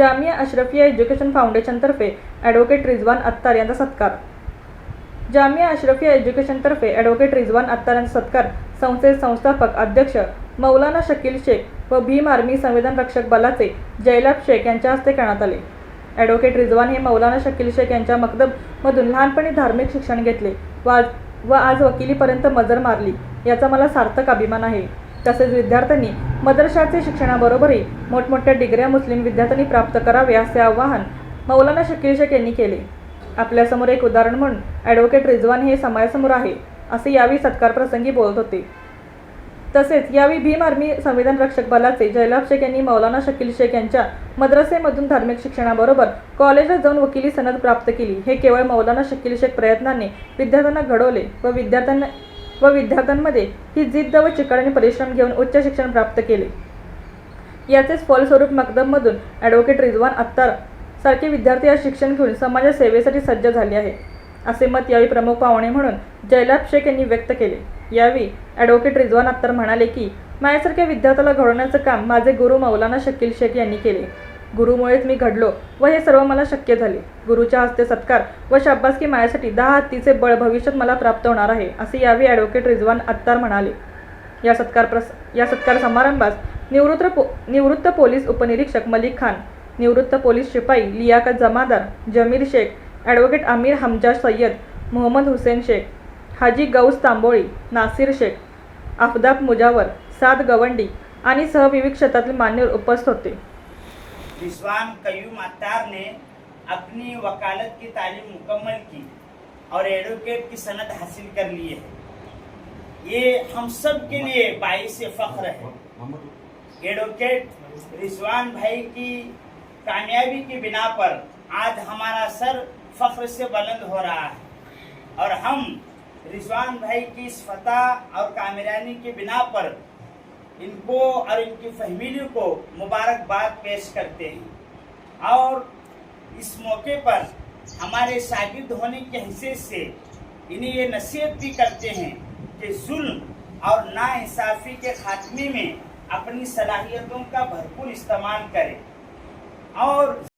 Jamia Ashrafia education फाउंडेशनतर्फे advocate Rizwan Attar यांचा सत्कार. जामिया अशरफिया एज्युकेशनतर्फे ॲडव्होकेट रिजवान अत्तार यांचा सत्कार. संस्थेचे संस्थापक अध्यक्ष मौलाना शकील शेख व भीम आर्मी संविधान रक्षक बलाचे जयलाब शेख यांच्या हस्ते करण्यात आले. ॲडव्होकेट रिजवान हे मौलाना शकील शेख यांच्या मकदबमधून लहानपणी धार्मिक शिक्षण घेतले व आज व आज वकिलीपर्यंत मजर मारली. याचा मला सार्थक अभिमान आहे. तसेच विद्यार्थ्यांनी मदरशाचे शिक्षणाबरोबरही मोठमोठ्या डिग्र्या मुस्लिम विद्यार्थ्यांनी प्राप्त करावे असे आवाहन मौलाना शकील शेख यांनी केले. आपल्यासमोर एक उदाहरण म्हणून ॲडव्होकेट रिजवान हे समाजासमोर आहे असे यावेळी सत्कारप्रसंगी बोलत होते. तसेच यावेळी भीम आर्मी संविधान रक्षक बलाचे जयलाभ शेख यांनी मौलाना शकील शेख यांच्या मद्रसेमधून धार्मिक शिक्षणाबरोबर कॉलेजात जाऊन वकिली सनद प्राप्त केली. हे केवळ मौलाना शकील शेख प्रयत्नांनी विद्यार्थ्यांना घडवले व विद्यार्थ्यांना व विद्यार्थ्यांमध्ये ही जिद्द व चिकाड परिश्रम घेऊन उच्च शिक्षण प्राप्त केले. याचेच फलस्वरूप मकदममधून ॲडव्होकेट रिजवान अत्तार सारखे विद्यार्थी आज शिक्षण घेऊन समाजसेवेसाठी सज्ज झाले आहे असे मत यावेळी प्रमुख पाहुणे म्हणून जयलाभ शेख यांनी व्यक्त केले. यावेळी ॲडव्होकेट रिजवान अत्तर म्हणाले की माझ्यासारख्या विद्यार्थ्याला घडवण्याचं काम माझे गुरु मौलाना शकील शेख यांनी केले. गुरुमुळेच मी घडलो व हे सर्व मला शक्य झाले. गुरुच्या हस्ते सत्कार व शाब्बासकी माझ्यासाठी दहा हत्तीचे बळ भविष्यात मला प्राप्त होणार आहे असे यावेळी ॲडव्होकेट रिजवान अत्तार म्हणाले. या सत्कार प्रस या सत्कार समारंभास निवृत्त पो निवृत्त पोलीस उपनिरीक्षक मलिक खान निवृत्त पोलीस शिपाई लियाकत जमादार जमीर शेख ॲडव्होकेट आमिर हमजा सय्यद मोहम्मद हुसेन शेख हाजी गौस तांबोळी नासिर शेख अफदाब मुजावर साद गवंडी आणि सहविविध क्षेत्रातील मान्यवर उपस्थित होते. रिजवान कयूम अत्तार ने अपनी वकालत की तालीम मुकम्मल की और एडवोकेट की सनत हासिल कर ली है। ये हम सब के लिए बाईस फख्र है। एडवोकेट रिजवान भाई की कामयाबी की बिना पर आज हमारा सर फख्र से बुलंद हो रहा है। और हम रिजवान भाई की इस फतह और कामयाबी की बिना पर इनको और इनकी फैमिली को मुबारकबाद पेश करते हैं। और इस मौके पर हमारे शागिद होने के हिस्से से इन्हें ये नसीहत भी करते हैं कि जुल्म और नासाफ़ी के खात्मे में अपनी सलाहियतों का भरपूर इस्तेमाल करें। और